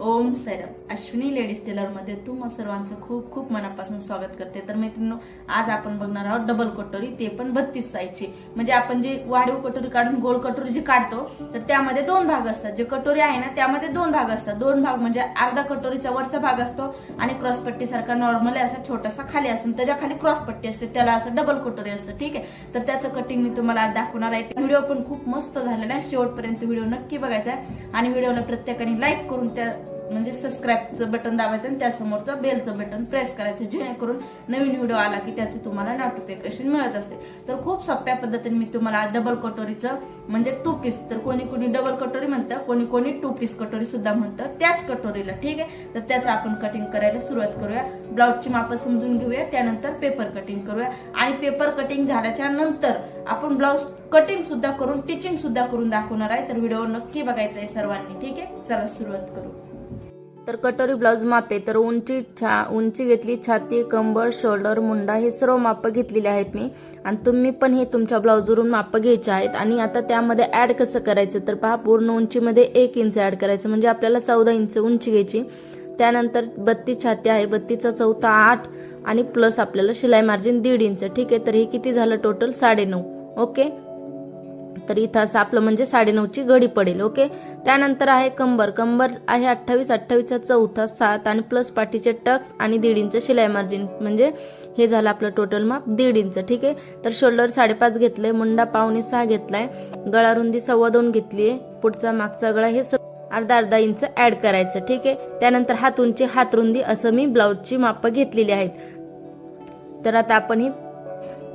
ओम Sairam Ashwini ladies टेलरमध्ये तुम्हा सर्वांचं खूप खूप मनापासून स्वागत करते. तर मित्रांनो आज आपण बघणार आहोत डबल कटोरी ते पण बत्तीस साईजची. म्हणजे आपण जे वाढीव कटोरी काढून गोल कटोरी जी काढतो तर त्यामध्ये दोन भाग असतात. जे कटोरी आहे ना त्यामध्ये दोन भाग असतात. दोन भाग म्हणजे अर्धा कटोरीचा वरचा भाग असतो आणि क्रॉसपट्टी सारखा नॉर्मल असा छोटासा खाली असतो. त्याच्याखाली क्रॉसपट्टी असते. त्याला असं डबल कटोरी असतं. ठीक आहे? तर त्याचं कटिंग मी तुम्हाला आज दाखवणार आहे. व्हिडिओ पण खूप मस्त झालेला आहे. शेवटपर्यंत व्हिडिओ नक्की बघायचा आहे. आणि व्हिडिओला प्रत्येकाने लाईक करून त्या म्हणजे सबस्क्राईबचं बटन दाबायचं आणि त्यासमोरचं बेलचं बटन प्रेस करायचं जेणेकरून नवीन व्हिडिओ आला की त्याचं तुम्हाला नोटिफिकेशन मिळत असते. तर खूप सोप्या पद्धतीने मी तुम्हाला डबल कटोरीचं म्हणजे टू पीस तर कोणी कोणी डबल कटोरी म्हणतं कोणी कोणी टू पीस कटोरी सुद्धा म्हणतं त्याच कटोरीला ठीक आहे? तर त्याचं आपण कटिंग करायला सुरुवात करूया. ब्लाऊजची मापं समजून घेऊया त्यानंतर पेपर कटिंग करूया. आणि पेपर कटिंग झाल्याच्यानंतर आपण ब्लाऊज कटिंग सुद्धा करून टिचिंग सुद्धा करून दाखवणार आहे. तर व्हिडिओ नक्की बघायचा आहे सर्वांनी ठीक आहे? चला सुरुवात करू. तर कटोरी ब्लाऊज मापे तर उंची छा उंची घेतली छाती कंबर शोल्डर मुंडा हे सर्व मापं घेतलेले आहेत मी. आणि तुम्ही पण हे तुमच्या ब्लाऊजवरून मापं घ्यायचे आहेत. आणि आता त्यामध्ये ऍड कसं करायचं? तर पहा पूर्ण उंचीमध्ये एक इंच ऍड करायचं. म्हणजे आपल्याला चौदा इंच उंची घ्यायची. त्यानंतर बत्तीस छाती आहे. बत्तीसचा चौथा आठ आणि प्लस आपल्याला शिलाई मार्जिन दीड इंच ठीक आहे? तर हे किती झालं टोटल साडेनऊ. ओके तर इथं असं आपलं म्हणजे साडेनऊची घडी पडेल ओके? त्यानंतर आहे कंबर. कंबर आहे अठ्ठावीस अठ्ठावीसचा चौथा सात आणि प्लस पाठीचे टक्स आणि दीड इंच शिलाई मार्जिन म्हणजे हे झालं आपलं टोटल माप दीड इंच ठीक आहे? तर शोल्डर साडेपाच घेतलंय मुंडा पावणे सहा घेतलाय गळा रुंदी सव्वा दोन घेतलीये पुढचा मागचा गळा हे स- अर्धा अर्धा इंच ऍड करायचं ठीक आहे? त्यानंतर हात उंची हात रुंदी असं मी ब्लाऊजची मापं घेतलेली आहेत. तर आता आपण ही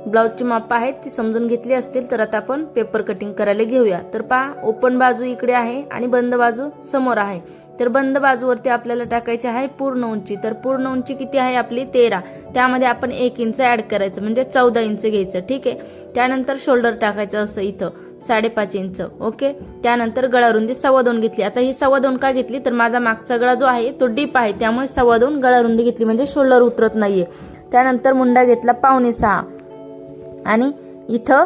ब्लाऊजची माप आहेत ती समजून घेतली असतील तर आता आपण पेपर कटिंग करायला घेऊया. तर पहा ओपन बाजू इकडे आहे आणि बंद बाजू समोर आहे. तर बंद बाजूवरती आपल्याला टाकायची आहे पूर्ण उंची. तर पूर्ण उंची किती आहे आपली? तेरा. त्यामध्ये आपण एक इंच ऍड करायचं म्हणजे चौदा इंच घ्यायचं ठीक आहे? त्यानंतर शोल्डर टाकायचं असं इथं साडेपाच इंच ओके? त्यानंतर गळा रुंदी सव्वा दोन घेतली. आता ही सव्वा दोन का घेतली? तर माझा मागचा गळा जो आहे तो डीप आहे. त्यामुळे सव्वा दोन गळा रुंदी घेतली म्हणजे शोल्डर उतरत नाहीये. त्यानंतर मुंडा घेतला पावणे सहा. आणि इथं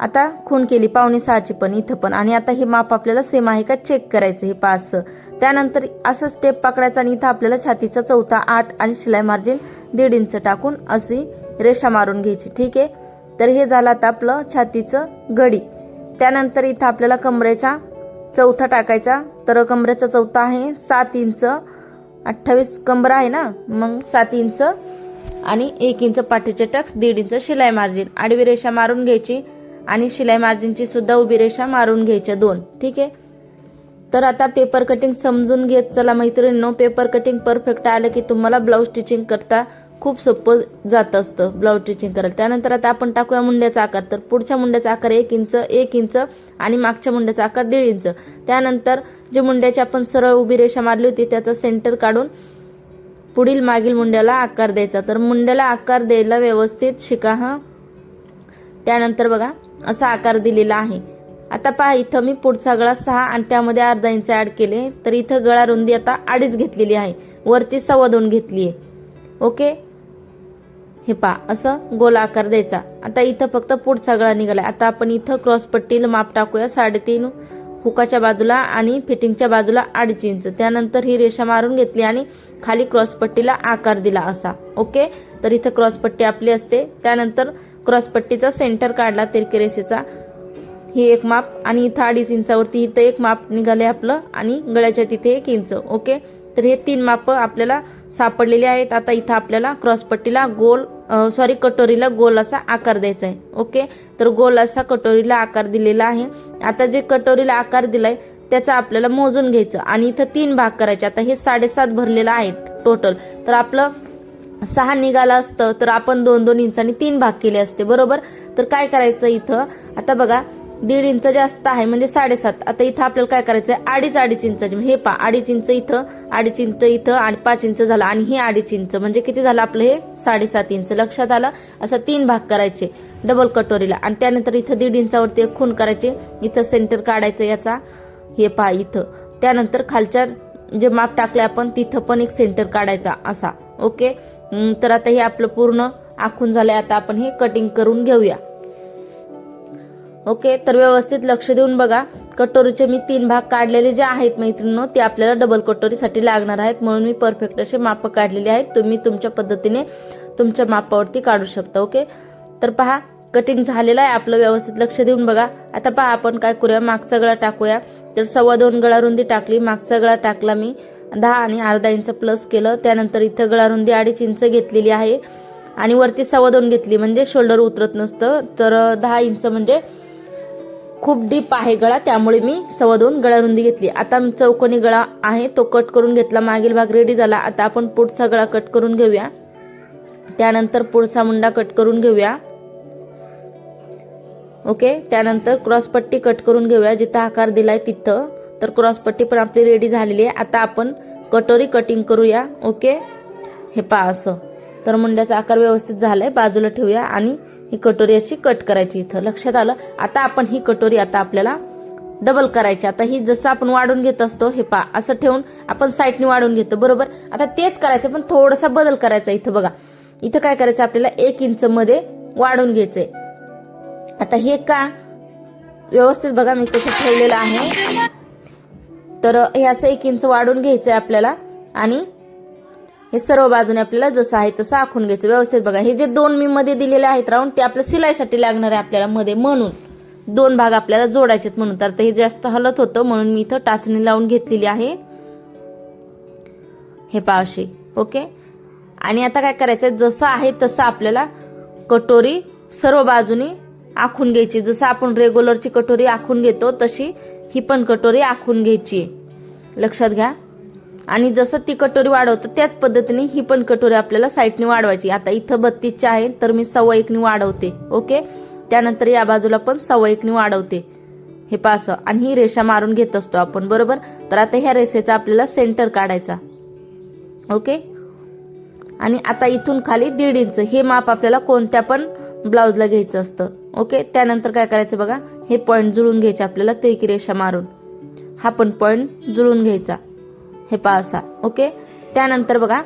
आता खून केली पावणे सहाची पण इथं पण. आणि आता हे माप आपल्याला सेम आहे का? चेक करायचं हे पाच. त्यानंतर असं स्टेप पकडायचं आणि इथं आपल्याला छातीचा चौथा आठ आणि शिलाई मार्जिन दीड इंच टाकून अशी रेषा मारून घ्यायची. ठीक आहे? तर हे झालं आता आपलं छातीचं घडी. त्यानंतर इथं आपल्याला कमरेचा चौथा टाकायचा. तर कमरेचा चौथा आहे सात इंच अठ्ठावीस कंबर आहे ना? मग सात इंच आणि एक इंच पाठीचे टक्स दीड इंच शिलाई मार्जिन. आडवी रेषा मारून घ्यायची आणि शिलाई मार्जिनची सुद्धा उभी रेषा मारून घ्यायच्या दोन. ठीक आहे? तर आता पेपर कटिंग समजून घेत चला मैत्रिणींनो. पेपर कटिंग परफेक्ट आलं की तुम्हाला ब्लाऊज स्टिचिंग करता खूप सोपं जात असतं ब्लाऊज स्टिचिंग करायला. त्यानंतर आता आपण टाकूया मुंड्याचा आकार. तर पुढच्या मुंड्याचा आकार एक इंच एक इंच आणि मागच्या मुंड्याचा आकार दीड इंच. त्यानंतर जे मुंड्याची आपण सरळ उभी रेषा मारली होती त्याचा सेंटर काढून पुढील मागील मुंड्याला आकार द्यायचा. तर मुंड्याला आकार द्यायला व्यवस्थित शिका हा. त्यानंतर बघा असा आकार दिलेला आहे. आता पहा इथं मी पुढचा गळा सहा आणि त्यामध्ये अर्धा इंच ऍड केले तर इथं गळा रुंदी आता अडीच घेतलेली आहे. वरती सव्वा दोन घेतली आहे. ओके? हे पहा असं गोल आकार द्यायचा. आता इथं फक्त पुढचा गळा निघाला आता आपण इथं क्रॉस पट्टीला माप टाकूया साडेतीन हुकाच्या बाजूला आणि फिटिंगच्या बाजूला अडीच इंच. त्यानंतर ही रेषा मारून घेतली आणि खाली क्रॉस पट्टीला आकार दिला असा. ओके? तर इथं क्रॉस पट्टी आपली असते. त्यानंतर क्रॉस पट्टीचा सेंटर काढला तिरकी रेषेचा. ही एक माप आणि इथं अडीच इंचावरती इथं एक माप निघाले आपलं आणि गळ्याच्या तिथे एक इंच. ओके? तर हे तीन माप आपल्याला सापडलेले आहेत. आता इथं आपल्याला क्रॉसपट्टीला गोल सॉरी कटोरीला गोल असा आकार द्यायचा आहे. ओके तर गोल असा कटोरीला आकार दिलेला आहे. आता जे कटोरीला आकार दिलाय त्याचा आपल्याला मोजून घ्यायचं. आणि इथं तीन भाग करायचे. आता हे साडेसात भरलेलं आहे टोटल तर आपलं सहा निघाला असतं तर आपण दोन दोन इंचाने तीन भाग केले असते. बरोबर? तर काय करायचं इथं? आता बघा दीड इंच जास्त आहे म्हणजे साडेसात. आता इथं आपल्याला काय करायचं आहे अडीच अडीच इंच म्हणजे हे पा अडीच इंच इथं अडीच इंच इथं आणि पाच इंच झालं आणि हे अडीच इंच. म्हणजे किती झालं आपलं हे? साडेसात इंच. लक्षात आलं? असं तीन भाग करायचे डबल कटोरीला. आणि त्यानंतर इथं दीड इंचावरती एक खून करायचे. इथं सेंटर काढायचं याचा. हे पहा इथं. त्यानंतर खालच्या जे माप टाकले आपण तिथं पण एक सेंटर काढायचा असा. ओके? तर आता हे आपलं पूर्ण आखून झालंय. आता आपण हे कटिंग करून घेऊया. ओके तर व्यवस्थित लक्ष देऊन बघा. कटोरीचे मी तीन भाग काढलेले जे आहेत मैत्रिणींनो ते आपल्याला डबल कटोरीसाठी लागणार आहेत. म्हणून मी परफेक्ट असे माप काढलेले आहेत. तुम्ही तुमच्या पद्धतीने तुमच्या मापावरती काढू शकता ओके? तर पहा कटिंग झालेलं आहे. आपलं व्यवस्थित लक्ष देऊन बघा. आता पहा आपण काय करूया? मागचा गळा टाकूया. तर सव्वा दोन गळा रुंदी टाकली. मागचा गळा टाकला मी दहा आणि अर्धा इंच प्लस केलं. त्यानंतर इथं गळा रुंदी अडीच इंच घेतलेली आहे. आणि वरती सव्वा दोन घेतली. म्हणजे शोल्डर उतरत नसतं. तर दहा इंच म्हणजे खूप डीप आहे गळा त्यामुळे मी सव्वा दोन गळा रुंदी घेतली. आता चौकोनी गळा आहे तो कट करून घेतला. मागील भाग रेडी झाला. आता आपण पुढचा गळा कट करून घेऊया. त्यानंतर पुढचा मुंडा कट करून घेऊया. ओके? त्यानंतर क्रॉसपट्टी कट करून घेऊया. जिथं आकार दिलाय तिथं. तर क्रॉसपट्टी पण आपली रेडी झालेली आहे. आता आपण कटोरी कटिंग करूया. ओके? हे पा असं. तर मुंड्याचा आकार व्यवस्थित झालाय. बाजूला ठेवूया आणि ही कटोरी अशी कट करायची इथं. लक्षात आलं? आता आपण ही कटोरी आता आपल्याला डबल करायची. आता ही जसं आपण वाढून घेत असतो हे पा असं ठेवून आपण साईडने वाढून घेतो बरोबर? आता तेच करायचं पण थोडासा बदल करायचा इथं बघा. इथं काय करायचं आपल्याला एक इंच मध्ये वाढून घ्यायचंय. आता हे का व्यवस्थित बघा मी कसं ठेवलेलं आहे. तर हे असं एक इंच वाढून घ्यायचंय आपल्याला. आणि हे सर्व बाजूने आपल्याला जसं आहे तसं आखून घ्यायचं. व्यवस्थित बघा. हे जे दोन मी मध्ये दिलेले आहेत राऊंड ते आपल्या सिलाईसाठी लागणार आहे आपल्याला मध्ये म्हणून. दोन भाग आपल्याला जोडायचेत म्हणून. तर हे जास्त हलत होतं म्हणून मी इथं टाचणी लावून घेतलेली आहे. हे पावशी ओके? आणि आता काय करायचं जसं आहे तसं आपल्याला कटोरी सर्व बाजूनी आखून घ्यायची. जसं आपण रेग्युलरची कटोरी आखून घेतो तशी ही पण कटोरी आखून घ्यायची. लक्षात घ्या. आणि जसं ती कटोरी वाढवतो त्याच पद्धतीने ही पण कटोरी आपल्याला साईडने वाढवायची. आता इथं बत्तीसची आहे तर मी सव्वा एकनी वाढवते. ओके? त्यानंतर या बाजूला पण सव्वा एकनी वाढवते. हे पास आणि ही रेषा मारून घेत असतो आपण बरोबर? तर आता ह्या रेषेचा आपल्याला सेंटर काढायचा. ओके? आणि आता इथून खाली दीड इंच. हे माप आपल्याला कोणत्या पण ब्लाऊजला घ्यायचं असतं. ओके? त्यानंतर काय करायचं बघा? हे पॉईंट जुळून घ्यायचे आपल्याला तिरकी रेषा मारून. हा पण पॉईंट जुळून घ्यायचा. हे पाळसा ओके? त्यानंतर बघा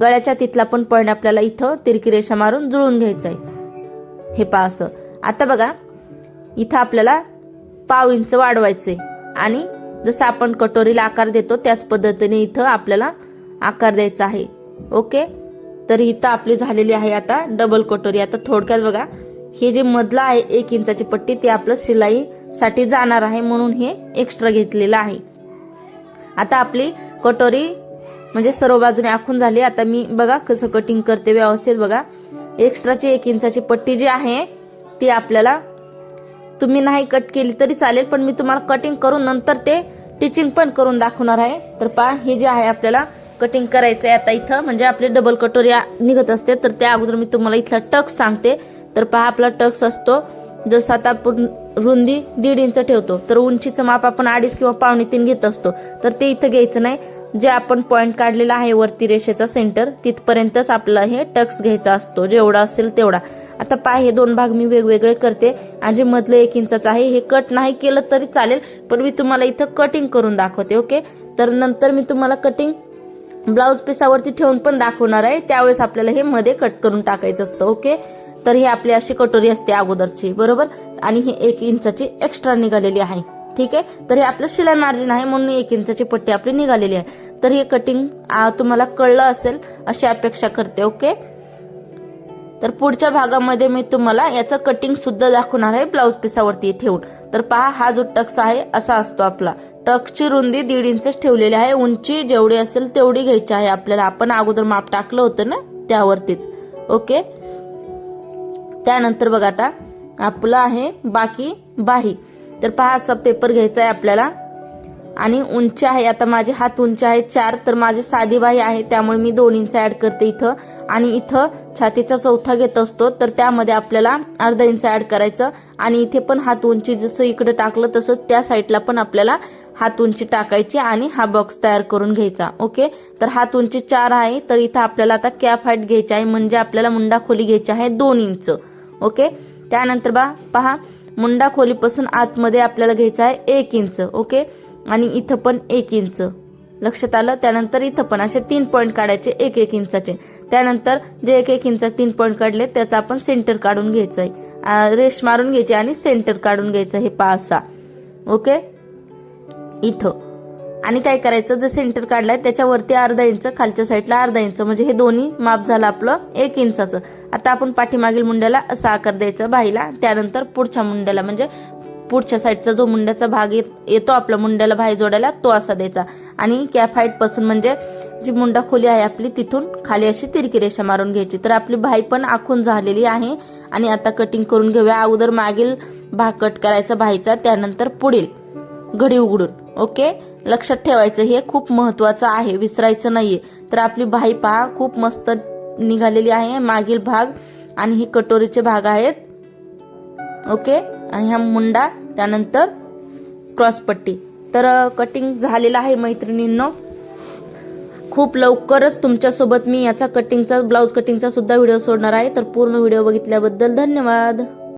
गळ्याच्या तिथला पण पॉईंट आपल्याला इथं तिरकी रेषा मारून जुळून घ्यायचा आहे हे पहा आता बघा इथं आपल्याला पाव इंच वाढवायचे आणि जसं आपण कटोरीला आकार देतो त्याच पद्धतीने इथं आपल्याला आकार द्यायचा आहे. ओके? तर इथं आपली झालेली आहे आता डबल कटोरी. आता थोडक्यात बघा हे जे मधलं आहे एक इंचाची पट्टी ते आपलं शिलाईसाठी जाणार आहे म्हणून हे एक्स्ट्रा घेतलेलं आहे. आता आपली कटोरी म्हणजे सर्व बाजूने आखून झाली. आता मी बघा कसं कटिंग करते व्यवस्थित बघा. एक्स्ट्राची एक इंचाची पट्टी जी आहे ती आपल्याला तुम्ही नाही कट केली तरी चालेल पण मी तुम्हाला कटिंग करून नंतर ते टिचिंग पण करून दाखवणार आहे. तर पहा हे जे आहे आपल्याला कटिंग करायचं आहे आता इथं. म्हणजे आपली डबल कटोरी निघत असते तर त्या अगोदर मी तुम्हाला इथला टक्स सांगते. तर पहा आपला टक्स असतो जसं आता आपण रुंदी दीड इंच ठेवतो तर उंचीचं माप आपण अडीच किंवा पावणे तीन घेत असतो. तर ते इथं घ्यायचं नाही. जे आपण पॉईंट काढलेला आहे वरती रेषेचा सेंटर तिथपर्यंतच आपला हे टक्स घ्यायचा असतो. जेवढा असेल तेवढा. आता पाय हे दोन भाग मी वेगवेगळे करते. आणि जे मधलं एक इंचाचं आहे हे कट नाही केलं तरी चालेल पण मी तुम्हाला इथं कटिंग करून दाखवते ओके तर नंतर मी तुम्हाला कटिंग ब्लाऊज पिसावरती ठेवून पण दाखवणार आहे. त्यावेळेस आपल्याला हे मध्ये कट करून टाकायचं असतं ओके तर ही आपली अशी कटोरी असते अगोदरची बरोबर? आणि ही एक इंचाची एक्स्ट्रा निघालेली आहे. ठीक आहे? तर हे आपलं शिलाई मार्जिन आहे म्हणून एक इंचाची पट्टी आपली निघालेली आहे. तर हे कटिंग तुम्हाला कळलं असेल अशी अपेक्षा करते ओके? तर पुढच्या भागामध्ये मी तुम्हाला याचं कटिंग सुद्धा दाखवणार आहे ब्लाऊज पिसावरती ठेवून. तर पहा हा जो टक्स आहे असा असतो आपला. टक्सची रुंदी दीड इंचच ठेवलेली आहे उंची जेवढी असेल तेवढी घ्यायची आहे आपल्याला. आपण अगोदर माप टाकलं होतं ना त्यावरतीच. ओके? त्यानंतर बघा आता आपलं आहे बाकी बाही. तर पहा असा पेपर घ्यायचा आहे आपल्याला. आणि उंची आहे आता माझे हात उंच आहे चार तर माझी साधी बाही आहे त्यामुळे मी दोन इंच ऍड करते इथं. आणि इथं छातीचा चौथा घेत असतो तर त्यामध्ये आपल्याला अर्धा इंच ऍड करायचं. आणि इथे पण हात उंची जसं इकडे टाकलं तसं त्या साईडला पण आपल्याला हात उंची टाकायची आणि हा बॉक्स तयार करून घ्यायचा. ओके? तर हात उंची चार आहे तर इथं आपल्याला आता कॅप हाईट घ्यायची आहे म्हणजे आपल्याला मुंडा खोली घ्यायची आहे दोन इंच ओके? त्यानंतर बा पहा मुंडा खोलीपासून आतमध्ये आपल्याला घ्यायचं आहे एक इंच ओके? आणि इथं पण एक इंच. लक्षात आलं? त्यानंतर इथं पण असे तीन पॉईंट काढायचे एक एक इंचाचे. त्यानंतर जे एक एक इंच तीन पॉईंट काढले त्याचा आपण सेंटर काढून घ्यायचं आहे. रेश मारून घ्यायची आणि सेंटर काढून घ्यायचं हे पासा ओके? इथं. आणि काय करायचं? जे सेंटर काढलाय त्याच्यावरती अर्धा इंच खालच्या साईडला अर्धा इंच. म्हणजे हे दोन्ही माप झालं आपलं एक इंचाचं. आता आपण पाठीमागील मुंड्याला असा आकार द्यायचा बाईला त्यानंतर पुढच्या मुंड्याला म्हणजे पुढच्या साईडचा जो मुंड्याचा भाग येतो आपल्या मुंड्याला भाई जोडायला तो असा द्यायचा. आणि कॅफ हाईटपासून म्हणजे जी मुंडा खोली आहे आपली तिथून खाली अशी तिरकी रेषा मारून घ्यायची. तर आपली भाई पण आखून झालेली आहे. आणि आता कटिंग करून घेऊया. अगोदर मागील भाग कट करायचा भाईचा त्यानंतर पुढील घडी उघडून. ओके? लक्षात ठेवायचं हे खूप महत्वाचं आहे. विसरायचं नाहीये. तर आपली भाई पहा खूप मस्त निघालेली आहे मागील भाग आणि ही कटोरीचे भाग आहेत. ओके? आणि हा मुंडा त्यानंतर क्रॉसपट्टी तर कटिंग झालेलं आहे मैत्रिणींनो. खूप लवकरच तुमच्यासोबत मी याचा कटिंगचा ब्लाऊज कटिंगचा सुद्धा व्हिडिओ सोडणार आहे. तर पूर्ण व्हिडिओ बघितल्याबद्दल धन्यवाद.